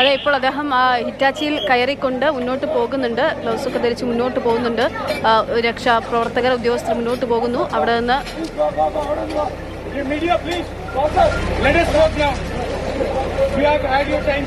അതെ ഇപ്പോൾ അദ്ദേഹം ഹിറ്റാച്ചിയിൽ കയറിക്കൊണ്ട് മുന്നോട്ട് പോകുന്നുണ്ട്. ഗ്ലൗസൊക്കെ ധരിച്ച് മുന്നോട്ട് പോകുന്നുണ്ട്. രക്ഷാ പ്രവർത്തകർ ഉദ്യോഗസ്ഥർ മുന്നോട്ട് പോകുന്നു. അവിടെ നിന്ന് now. Have had your time,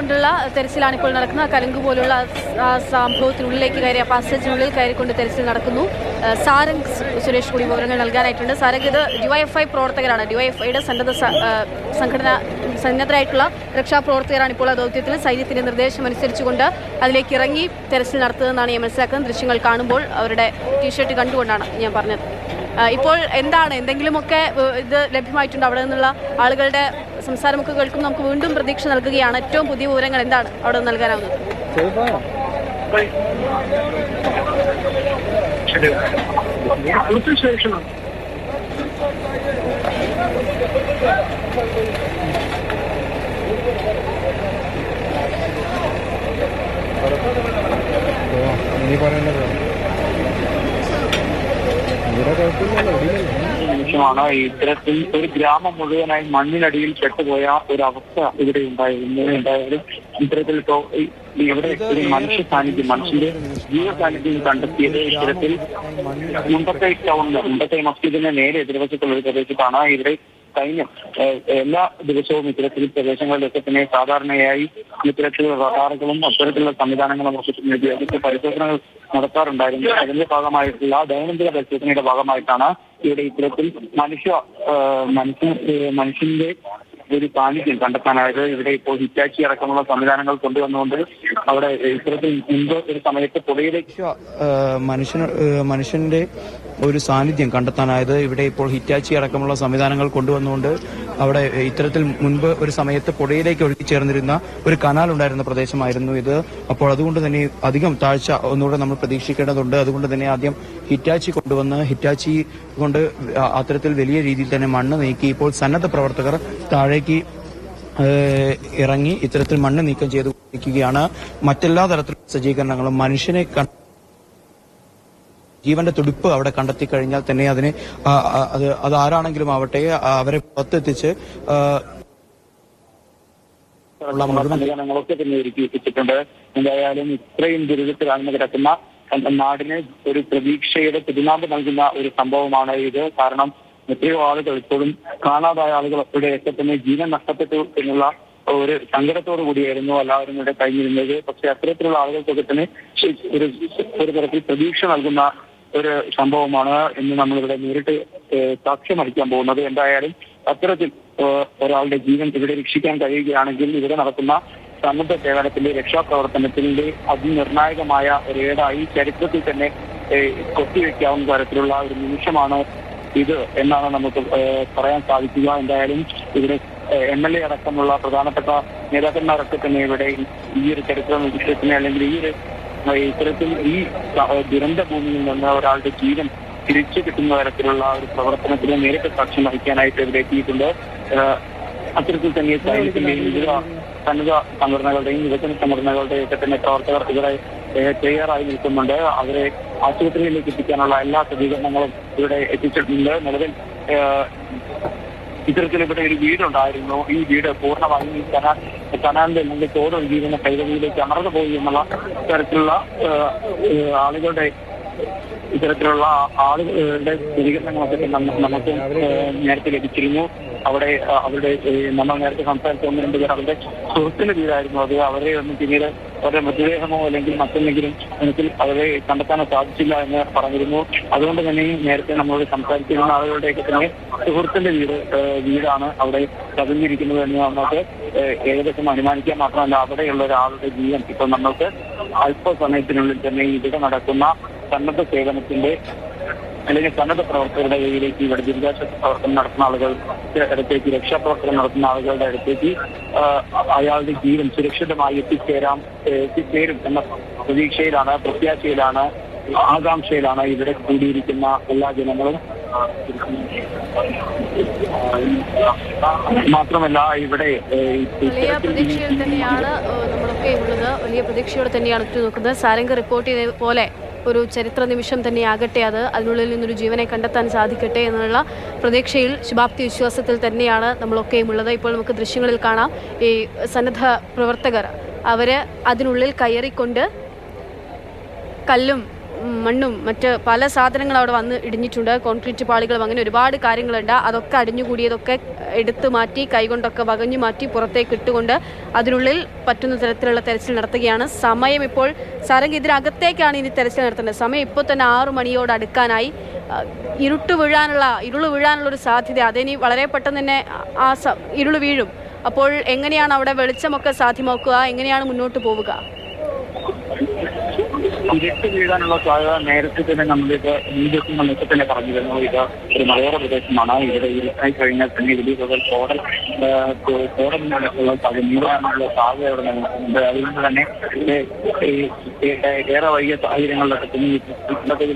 കയറിക്കൊണ്ടുള്ള തെരച്ചിലാണ് ഇപ്പോൾ നടക്കുന്നത്. കലുങ്ക് പോലുള്ള സംഭവത്തിനുള്ളിലേക്ക് കയറി ആ പാസേജിനുള്ളിൽ കയറിക്കൊണ്ട് തെരച്ചിൽ നടക്കുന്നു. സാരംഗ് സുരേഷ് കൂടി വിവരങ്ങൾ നൽകാനായിട്ടുണ്ട്. സാരംഗ് ഇത് ഡിവൈഎഫ്ഐ പ്രവർത്തകരാണ്. ഡിവൈഎഫ്ഐയുടെ സന്നദ്ധ സംഘടന സന്നദ്ധരായിട്ടുള്ള രക്ഷാപ്രവർത്തകരാണ് ഇപ്പോൾ ആ ദൗത്യത്തിൽ. സൈന്യത്തിന്റെ നിർദ്ദേശം അനുസരിച്ചുകൊണ്ട് അതിലേക്ക് ഇറങ്ങി തെരച്ചിൽ നടത്തുന്നതെന്നാണ് ഞാൻ മനസ്സിലാക്കുന്നത് ദൃശ്യങ്ങൾ കാണുമ്പോൾ അവരുടെ ടീഷർട്ട് കണ്ടുകൊണ്ടാണ് ഞാൻ പറഞ്ഞത്. ഇപ്പോൾ എന്താണ്? എന്തെങ്കിലുമൊക്കെ ഇത് ലഭ്യമായിട്ടുണ്ട്? അവിടെ നിന്നുള്ള ആളുകളുടെ സംസാരമൊക്കെ കേൾക്കും നമുക്ക് വീണ്ടും പ്രതീക്ഷ നൽകുകയാണ്. ഏറ്റവും പുതിയ വിവരങ്ങൾ എന്താണ് അവിടെ നിന്ന് നൽകാനാവുന്നത്? ഇനി നിമിഷമാണ് ഇത്തരത്തിൽ ഒരു ഗ്രാമം മുഴുവനായി മണ്ണിനടിയിൽ പെട്ടുപോയ ഒരു അവസ്ഥ ഇവിടെ ഉണ്ടായിരുന്നു. എന്തായാലും ഇത്തരത്തിൽ ഇപ്പോ ഇവിടെ ഒരു മനുഷ്യ സാന്നിധ്യം മനുഷ്യന്റെ ജീവ സാന്നിധ്യം കണ്ടെത്തിയത് ഇത്തരത്തിൽ മുമ്പത്തെ ടൗണിൽ മുമ്പത്തെ മസ്ജിദിന്റെ നേരെ എതിർവശത്തുള്ള ഒരു പ്രദേശത്താണ് ഇവിടെ കഴിഞ്ഞ എല്ലാ ദിവസവും ഇത്തരത്തിൽ പ്രദേശങ്ങളിലൊക്കെ തന്നെ സാധാരണയായി ഇത്തരത്തിലുള്ള റഡാറുകളും അത്തരത്തിലുള്ള സംവിധാനങ്ങളും ഒക്കെ തന്നെ ഉപയോഗിച്ച് പരിശോധനകൾ നടത്താറുണ്ടായിരുന്നു. അതിന്റെ ഭാഗമായിട്ടുള്ള ദൈനംദിന പരിശോധനയുടെ ഭാഗമായിട്ടാണ് ഇവിടെ ഇത്തരത്തിൽ മനുഷ്യ മനുഷ്യ മനുഷ്യന്റെ ഒരു സാന്നിധ്യം കണ്ടെത്താനായത് ഇവിടെ ഇപ്പോൾ ഹിറ്റാച്ചി അടക്കമുള്ള സംവിധാനങ്ങൾ കൊണ്ടുവന്നുകൊണ്ട് അവിടെ ഇത്തരത്തിൽ മുമ്പ് ഒരു സമയത്ത് പുഴയിലേക്ക് മനുഷ്യ മനുഷ്യന്റെ ഒരു സാന്നിധ്യം കണ്ടെത്താനായത് ഇവിടെ ഇപ്പോൾ ഹിറ്റാച്ചി അടക്കമുള്ള സംവിധാനങ്ങൾ കൊണ്ടുവന്നുകൊണ്ട് അവിടെ ഇത്തരത്തിൽ മുൻപ് ഒരു സമയത്ത് പുഴയിലേക്ക് ഒഴുകിച്ചേർന്നിരുന്ന ഒരു കനാൽ ഉണ്ടായിരുന്ന പ്രദേശമായിരുന്നു ഇത്. അപ്പോൾ അതുകൊണ്ട് തന്നെ അധികം താഴ്ച ഒന്നുകൂടെ നമ്മൾ പ്രതീക്ഷിക്കേണ്ടതുണ്ട്. അതുകൊണ്ട് തന്നെ ആദ്യം ഹിറ്റാച്ചി കൊണ്ടുവന്ന് ഹിറ്റാച്ചി കൊണ്ട് അത്തരത്തിൽ വലിയ രീതിയിൽ തന്നെ മണ്ണ് നീക്കി ഇപ്പോൾ സന്നദ്ധ പ്രവർത്തകർ താഴേക്ക് ഇറങ്ങി ഇത്തരത്തിൽ മണ്ണ് നീക്കം ചെയ്തു കൊണ്ടിരിക്കുകയാണ്. മറ്റെല്ലാ തരത്തിലുള്ള സജ്ജീകരണങ്ങളും മനുഷ്യനെ ജീവന്റെ തുടിപ്പ് അവിടെ കണ്ടെത്തി കഴിഞ്ഞാൽ തന്നെ അതിന് അത് അത് ആരാണെങ്കിലും ആവട്ടെ അവരെ പുറത്തെത്തിച്ച് സംവിധാനങ്ങളൊക്കെ വെച്ചിട്ടുണ്ട്. എന്തായാലും ഇത്രയും ദുരിതത്തിലാണ് കിടക്കുന്ന നാടിന് ഒരു പ്രതീക്ഷയുടെ പെരുന്നാമ്പ് നൽകുന്ന ഒരു സംഭവമാണ് ഇത്. കാരണം എത്രയോ ആളുകൾ ഇപ്പോഴും കാണാതായ ആളുകൾ അപ്പോഴെയൊക്കെ തന്നെ ജീവൻ നഷ്ടപ്പെട്ടു എന്നുള്ള ഒരു സങ്കടത്തോടു കൂടിയായിരുന്നു എല്ലാവരും ഇവിടെ കഴിഞ്ഞിരുന്നത്. പക്ഷെ അത്തരത്തിലുള്ള ആളുകൾക്കൊക്കെ തന്നെ ഒരു ഒരു തരത്തിൽ പ്രതീക്ഷ നൽകുന്ന ഒരു സംഭവമാണ് ഇന്ന് നമ്മളിവിടെ നേരിട്ട് സാക്ഷ്യം വഹിക്കാൻ പോകുന്നത്. എന്തായാലും അത്തരത്തിൽ ഒരാളുടെ ജീവൻ ഇവിടെ രക്ഷിക്കാൻ കഴിയുകയാണെങ്കിൽ ഇവിടെ നടക്കുന്ന സന്നദ്ധ സേവനത്തിന്റെ രക്ഷാപ്രവർത്തനത്തിന്റെ അതിനിർണായകമായ ഒരു ഏടായി ചരിത്രത്തിൽ തന്നെ കൊത്തിവെക്കാവുന്ന തരത്തിലുള്ള ഒരു നിമിഷമാണ് ഇത് എന്നാണ് നമുക്ക് പറയാൻ സാധിക്കുക. എന്തായാലും ഇവിടെ എം എൽ എ അടക്കമുള്ള പ്രധാനപ്പെട്ട നേതാക്കന്മാരൊക്കെ തന്നെ ഇവിടെ ഈ ഒരു ചരിത്ര നിമിഷത്തിനെ അല്ലെങ്കിൽ ഈ ഒരു ഇത്തരത്തിൽ ഈ ദുരന്ത ഭൂമിയിൽ നിന്ന് ഒരാളുടെ ജീവൻ തിരിച്ചു കിട്ടുന്ന തരത്തിലുള്ള ഒരു പ്രവർത്തനത്തിന് നേരിട്ട് സാക്ഷ്യം വഹിക്കാനായിട്ട് ഇവിടെ എത്തിയിട്ടുണ്ട്. അത്തരത്തിൽ തന്നെ വിവിധ സന്നദ്ധ സംഘടനകളുടെയും വികസന സംഘടനകളുടെയും ഒക്കെ തന്നെ പ്രവർത്തകർ ഇവിടെ തയ്യാറായി നിൽക്കുന്നുണ്ട്. അവരെ ആശുപത്രിയിലേക്ക് എത്തിക്കാനുള്ള എല്ലാ സജ്ജീകരണങ്ങളും ഇവിടെ എത്തിച്ചിട്ടുണ്ട്. നിലവിൽ ഇത്തരത്തിൽ ഇവിടെ ഒരു വീടുണ്ടായിരുന്നു. ഈ വീട് പൂർണമായും ഈ കനാൽ കനാലിന്റെ അല്ലെങ്കിൽ ചോദ്യം ജീവിതം കൈവഴിയിലേക്ക് അമർന്നു പോയി എന്നുള്ള തരത്തിലുള്ള ആളുകളുടെ ഇത്തരത്തിലുള്ള ആളുകളുടെ പ്രതികരണങ്ങളൊക്കെ തന്നെ നമുക്ക് നേരത്തെ ലഭിച്ചിരുന്നു. അവിടെ അവരുടെ നമ്മൾ നേരത്തെ സംസാരിച്ച ഒന്ന് രണ്ട് പേർ അവരുടെ സുഹൃത്തിന്റെ വീടായിരുന്നു. അത് അവരെ ഒന്നും പിന്നീട് അവരുടെ മൃതദേഹമോ അല്ലെങ്കിൽ മറ്റെന്തെങ്കിലും തരത്തിൽ അവരെ കണ്ടെത്താനോ സാധിച്ചില്ല എന്ന് പറഞ്ഞിരുന്നു. അതുകൊണ്ട് തന്നെ നേരത്തെ നമ്മളോട് സംസാരിച്ചിരുന്ന ആളുകളുടെയൊക്കെ തന്നെ സുഹൃത്തിന്റെ വീട് വീടാണ് അവിടെ കവിഞ്ഞിരിക്കുന്നത് എന്ന് നമുക്ക് ഏകദേശം അനുമാനിക്കാൻ മാത്രമല്ല അവിടെയുള്ള ഒരാളുടെ ജീവൻ ഇപ്പൊ നമ്മൾക്ക് അല്പസമയത്തിനുള്ളിൽ തന്നെ ഇവിടെ നടക്കുന്ന സന്നദ്ധ സേവനത്തിന്റെ അല്ലെങ്കിൽ സന്നദ്ധ പ്രവർത്തകരുടെ കയ്യിലേക്ക് ഇവിടെ ദുരിതാശ്വാസ പ്രവർത്തനം നടത്തുന്ന ആളുകൾ അടുത്തേക്ക് രക്ഷാപ്രവർത്തനം നടത്തുന്ന ആളുകളുടെ അടുത്തേക്ക് അയാളുടെ ജീവൻ സുരക്ഷിതമായി എത്തിച്ചേരാം എത്തിച്ചേരും എന്ന പ്രതീക്ഷയിലാണ് പ്രത്യാശയിലാണ് ആകാംക്ഷയിലാണ് ഇവിടെ കൂടിയിരിക്കുന്ന എല്ലാ ജനങ്ങളും. മാത്രമല്ല ഇവിടെ വലിയ പ്രതീക്ഷയിൽ തന്നെയാണ് നമ്മളൊക്കെ ഉള്ളത്. വലിയ പ്രതീക്ഷയോടെ തന്നെയാണ് നോക്കുന്നത് സാരംഗ് റിപ്പോർട്ട് ചെയ്ത പോലെ ഒരു ചരിത്ര നിമിഷം തന്നെയാകട്ടെ അത്. അതിനുള്ളിൽ നിന്നൊരു ജീവനെ കണ്ടെത്താൻ സാധിക്കട്ടെ എന്നുള്ള പ്രതീക്ഷയിൽ ശുഭാപ്തി വിശ്വാസത്തിൽ തന്നെയാണ് നമ്മളൊക്കെയും ഉള്ളത്. ഇപ്പോൾ നമുക്ക് ദൃശ്യങ്ങളിൽ കാണാം. ഈ സന്നദ്ധ പ്രവർത്തകർ അവർ അതിനുള്ളിൽ കയറിക്കൊണ്ട് കല്ലും മണ്ണും മറ്റ് പല സാധനങ്ങളും അവിടെ വന്ന് ഇടിഞ്ഞിട്ടുണ്ട്. കോൺക്രീറ്റ് പാളികളും അങ്ങനെ ഒരുപാട് കാര്യങ്ങളുണ്ട്. അതൊക്കെ അടിഞ്ഞുകൂടിയതൊക്കെ എടുത്തു മാറ്റി കൈകൊണ്ടൊക്കെ വകഞ്ഞു മാറ്റി പുറത്തേക്ക് ഇട്ടുകൊണ്ട് അതിനുള്ളിൽ പറ്റുന്ന തരത്തിലുള്ള തെരച്ചിൽ നടത്തുകയാണ്. സമയം ഇപ്പോൾ സാരംഗ് ഇതിനകത്തേക്കാണ് ഇനി തെരച്ചിൽ നടത്തേണ്ടത്. സമയം ഇപ്പോൾ തന്നെ ആറു മണിയോട് അടുക്കാനായി. ഇരുട്ട് വീഴാനുള്ള ഇരുൾ വീഴാനുള്ള ഒരു സാധ്യത അതിനി വളരെ പെട്ടെന്ന് തന്നെ ആ ഇരുൾ വീഴും. അപ്പോൾ എങ്ങനെയാണ് അവിടെ വെളിച്ചമൊക്കെ സാധ്യമാക്കുക? എങ്ങനെയാണ് മുന്നോട്ട് പോവുക? ഇരുട്ട് വീഴാനുള്ള സാധ്യത നേരത്തെ തന്നെ നമ്മളിത് ഈ നമുക്ക് തന്നെ പറഞ്ഞിരുന്നു. ഇത് ഒരു മലയോര പ്രദേശമാണ്. ഇവിടെ ഇരുട്ടായി കഴിഞ്ഞാൽ തന്നെ വലിയ തോതിൽ കോടൽ തോടലിനുള്ള സാധ്യത നീളാനുള്ള സാധ്യത ഇവിടെ നിലനിൽക്കുന്നുണ്ട്. അതുകൊണ്ട് തന്നെ ഏറെ വൈകിയ സാഹചര്യങ്ങളിലൊക്കെ തന്നെ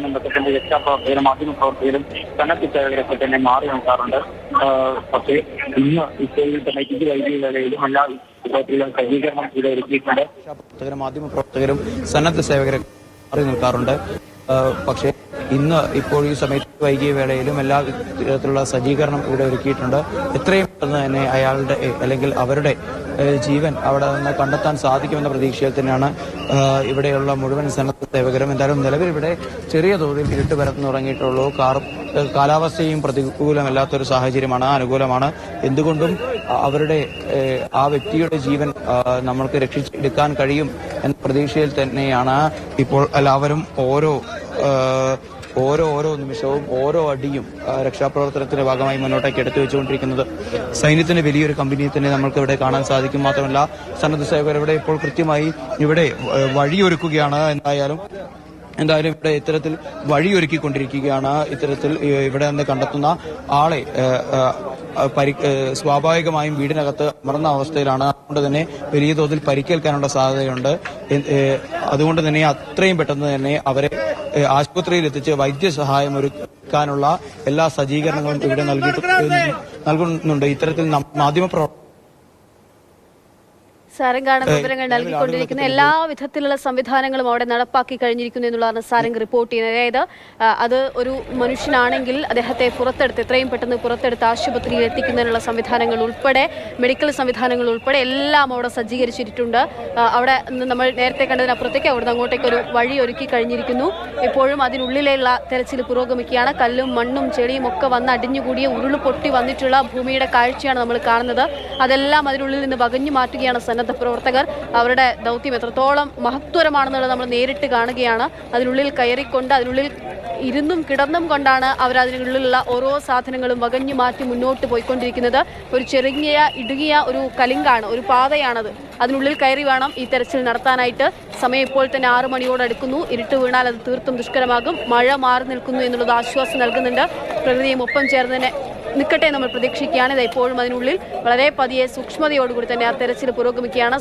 നിന്നൊക്കെ തന്നെ രക്ഷാപ്രവർത്തകരും മാധ്യമ പ്രവർത്തകരും സന്നദ്ധ സേവകരൊക്കെ തന്നെ മാറി നിൽക്കാറുണ്ട്. പക്ഷേ ഇന്ന് ഇപ്പോൾ തന്നെ ഇത് വൈകിയ വേളയിലും എല്ലാ മാധ്യമ പ്രവർത്തകരും സന്നദ്ധ സേവകരും മാറി നിൽക്കാറുണ്ട്. പക്ഷേ ഇന്ന് ഇപ്പോൾ ഈ സമയത്ത് വൈകിയ വേളയിലും എല്ലാ തരത്തിലുള്ള സജ്ജീകരണം ഇവിടെ ഒരുക്കിയിട്ടുണ്ട്. എത്രയും പെട്ടെന്ന് തന്നെ അയാളുടെ അല്ലെങ്കിൽ അവരുടെ ജീവൻ അവിടെ നിന്ന് കണ്ടെത്താൻ സാധിക്കുമെന്ന പ്രതീക്ഷയിൽ തന്നെയാണ് ഇവിടെയുള്ള മുഴുവൻ സന്നദ്ധ സേവകരും. എന്തായാലും നിലവിൽ ഇവിടെ ചെറിയ തോതിൽ ഇരുട്ട് പരത്തുന്നു തുടങ്ങിയിട്ടുള്ളൂ. കാർ കാലാവസ്ഥയും പ്രതികൂലമല്ലാത്തൊരു സാഹചര്യമാണ് അനുകൂലമാണ്. എന്തുകൊണ്ടും അവരുടെ ആ വ്യക്തിയുടെ ജീവൻ നമ്മൾക്ക് രക്ഷിച്ചെടുക്കാൻ കഴിയും എന്ന പ്രതീക്ഷയിൽ തന്നെയാണ് ഇപ്പോൾ എല്ലാവരും ഓരോ ഓരോ ഓരോ നിമിഷവും ഓരോ അടിയും രക്ഷാപ്രവർത്തനത്തിന്റെ ഭാഗമായി മുന്നോട്ടേക്ക് എടുത്തു വെച്ചുകൊണ്ടിരിക്കുന്നത്. സൈന്യത്തിന്റെ വലിയൊരു കമ്പനിയെ തന്നെ നമുക്ക് ഇവിടെ കാണാൻ സാധിക്കും. മാത്രമല്ല സന്നദ്ധ സേവകർ ഇവിടെ ഇപ്പോൾ കൃത്യമായി ഇവിടെ വഴിയൊരുക്കുകയാണ്. എന്തായാലും എന്തായാലും ഇവിടെ ഇത്തരത്തിൽ വഴിയൊരുക്കിക്കൊണ്ടിരിക്കുകയാണ്. ഇത്തരത്തിൽ ഇവിടെ നിന്ന് കണ്ടെത്തുന്ന ആളെ സ്വാഭാവികമായും വീടിനകത്ത് മറന്ന അവസ്ഥയിലാണ്. അതുകൊണ്ട് തന്നെ വലിയ തോതിൽ പരിക്കേൽക്കാനുള്ള സാധ്യതയുണ്ട്. അതുകൊണ്ട് തന്നെ അത്രയും പെട്ടെന്ന് തന്നെ അവരെ ആശുപത്രിയിൽ എത്തിച്ച് വൈദ്യസഹായം ഒരുക്കാനുള്ള എല്ലാ സജ്ജീകരണങ്ങളും ഇവിടെ നൽകിയിട്ട് നൽകുന്നുണ്ട്. ഇത്തരത്തിൽ നം- മാധ്യമപ്രവർത്തകർ സാരംഗാണ് വിവരങ്ങൾ നൽകിക്കൊണ്ടിരിക്കുന്ന എല്ലാ വിധത്തിലുള്ള സംവിധാനങ്ങളും അവിടെ നടപ്പാക്കി കഴിഞ്ഞിരിക്കുന്നു എന്നുള്ളതാണ് സാരംഗ് റിപ്പോർട്ട് ചെയ്യുന്നത്. അതായത് അത് ഒരു മനുഷ്യനാണെങ്കിൽ അദ്ദേഹത്തെ പുറത്തെടുത്ത് എത്രയും പെട്ടെന്ന് പുറത്തെടുത്ത് ആശുപത്രിയിൽ എത്തിക്കുന്നതിനുള്ള സംവിധാനങ്ങൾ ഉൾപ്പെടെ മെഡിക്കൽ സംവിധാനങ്ങൾ ഉൾപ്പെടെ എല്ലാം അവിടെ സജ്ജീകരിച്ചിട്ടുണ്ട്. അവിടെ നമ്മൾ നേരത്തെ കണ്ടതിനപ്പുറത്തേക്ക് അവിടുന്ന് അങ്ങോട്ടേക്ക് ഒരു വഴി ഒരുക്കി കഴിഞ്ഞിരിക്കുന്നു. ഇപ്പോഴും അതിനുള്ളിലുള്ള തെരച്ചിൽ പുരോഗമിക്കുകയാണ്. കല്ലും മണ്ണും ചെളിയും ഒക്കെ വന്ന് അടിഞ്ഞുകൂടിയ ഉരുൾ പൊട്ടി വന്നിട്ടുള്ള ഭൂമിയുടെ കാഴ്ചയാണ് നമ്മൾ കാണുന്നത്. അതെല്ലാം അതിനുള്ളിൽ നിന്ന് വകഞ്ഞു മാറ്റുകയാണ് സന്നദ്ധ സന്നദ്ധ പ്രവർത്തകർ അവരുടെ ദൗത്യം എത്രത്തോളം മഹത്വരമാണെന്നുള്ളത് നമ്മൾ നേരിട്ട് കാണുകയാണ്. അതിനുള്ളിൽ കയറിക്കൊണ്ട് അതിനുള്ളിൽ ഇരുന്നും കിടന്നും കൊണ്ടാണ് അവർ അതിനുള്ളിലുള്ള ഓരോ സാധനങ്ങളും വകഞ്ഞു മാറ്റി മുന്നോട്ട് പോയിക്കൊണ്ടിരിക്കുന്നത്. ഒരു ചെറുങ്ങിയ ഇടുങ്ങിയ ഒരു കലിങ്കാണ് ഒരു പാതയാണത്. അതിനുള്ളിൽ കയറി വേണം ഈ തെരച്ചിൽ നടത്താനായിട്ട്. സമയം ഇപ്പോൾ തന്നെ ആറു മണിയോടടുക്കുന്നു ഇരുട്ട് വീണാൽ അത് തീർത്തും ദുഷ്കരമാകും. മഴ മാറി നിൽക്കുന്നു എന്നുള്ളത് ആശ്വാസം നൽകുന്നുണ്ട്. പ്രകൃതിയും ഒപ്പം ചേർന്നതിനെ നിൽക്കട്ടെ നമ്മൾ പ്രതീക്ഷിക്കുകയാണ്. ഇത് ഇപ്പോഴും അതിനുള്ളിൽ വളരെ പതിയെ സൂക്ഷ്മതയോടുകൂടി തന്നെ ആ തെരച്ചിൽ പുരോഗമിക്കുകയാണ്.